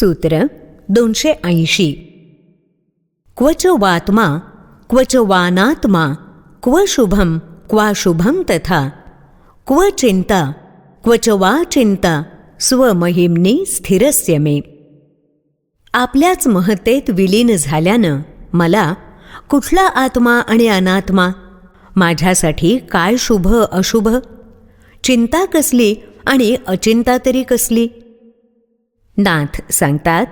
सूत्र दोनशे ऐंशी. क्वच वात्मा क्वच वानात्मा क्व शुभम क्वाशुभम तथा क्व चिंता क्वच वा चिंता स्वमहिमनी स्थिरस्य मे. आपल्याच महत्तेत विलीन झाल्यानं मला कुठला आत्मा आणि अनात्मा माझ्यासाठी काय शुभ अशुभ? चिंता कसली आणि अचिंता तरी कसली? नाथ सांगतात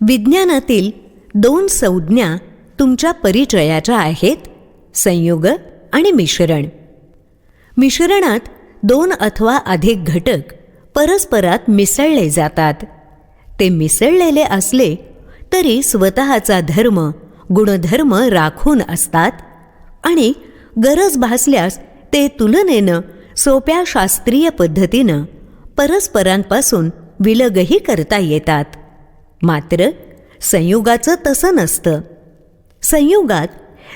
विज्ञानातील दोन संज्ञा तुमच्या परिचयाच्या आहेत संयोग आणि मिश्रण. मिश्रणात दोन अथवा अधिक घटक परस्परात मिसळले जातात. ते मिसळलेले असले तरी स्वतःचा धर्म गुणधर्म राखून असतात आणि गरज भासल्यास ते तुलनेनं सोप्या शास्त्रीय पद्धतीनं परस्परांपासून विलगही करता येतात. मात्र संयुगाचं तसं नसतं. संयुगात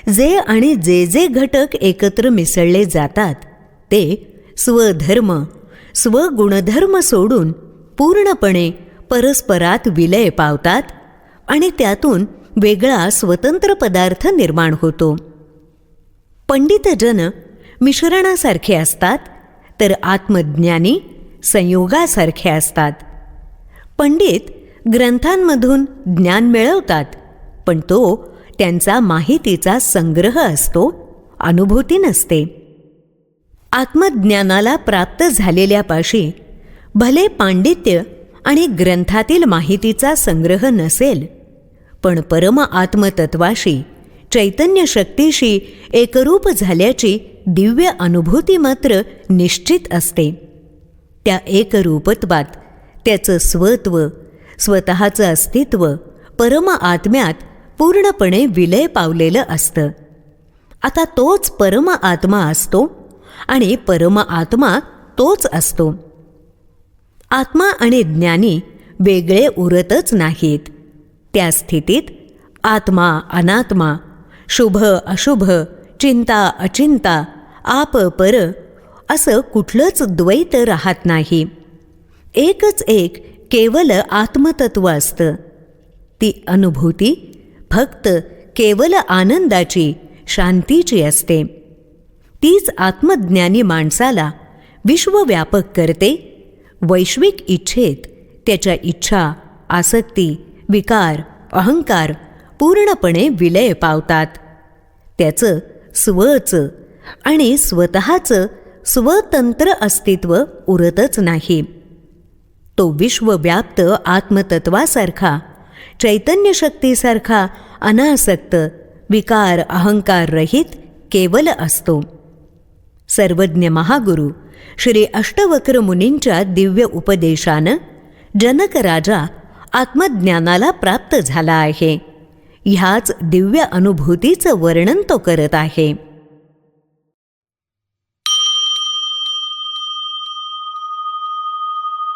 जे आणि जे जे घटक एकत्र मिसळले जातात ते स्वधर्म स्वगुणधर्म सोडून पूर्णपणे परस्परात विलय पावतात आणि त्यातून वेगळा स्वतंत्र पदार्थ निर्माण होतो. पंडितजन मिश्रणासारखे असतात तर आत्मज्ञानी संयोगासारखे असतात. पंडित ग्रंथांमधून ज्ञान मिळवतात पण तो त्यांचा माहितीचा संग्रह असतो अनुभूती नसते. आत्मज्ञानाला प्राप्त झालेल्यापाशी भले पांडित्य आणि ग्रंथातील माहितीचा संग्रह नसेल पण परम आत्मतत्वाशी चैतन्य शक्तीशी एकरूप झाल्याची दिव्य अनुभूती मात्र निश्चित असते. त्या एकरूपत्वात त्याचं स्वत्व स्वतःचं अस्तित्व परम आत्म्यात पूर्णपणे विलय पावलेलं असतं. आता तोच परम आत्मा असतो आणि परम आत्मा तोच असतो. आत्मा आणि ज्ञानी वेगळे उरतच नाहीत. त्या स्थितीत आत्मा अनात्मा शुभ अशुभ चिंता अचिंता आप पर असं कुठलंच द्वैत राहत नाही. एकच एक केवल आत्मतत्व असतं. ती अनुभूती फक्त केवल आनंदाची शांतीची असते. तीच आत्मज्ञानी माणसाला विश्वव्यापक करते. वैश्विक इच्छेत त्याच्या इच्छा आसक्ती विकार अहंकार पूर्णपणे विलय पावतात. त्याचं स्वचं आणि स्वतःचं स्वतंत्र अस्तित्व उरतच नाही. तो विश्वव्याप्त आत्मतत्वासारखा चैतन्य शक्तीसारखा अनासक्त विकार अहंकार रहित केवल असतो. सर्वज्ञ महागुरु श्री अष्टवक्र मुनींच्या दिव्य उपदेशानं जनक राजा आत्मज्ञानाला प्राप्त झाला आहे. ह्याच दिव्य अनुभूतीचं वर्णन तो करत आहे.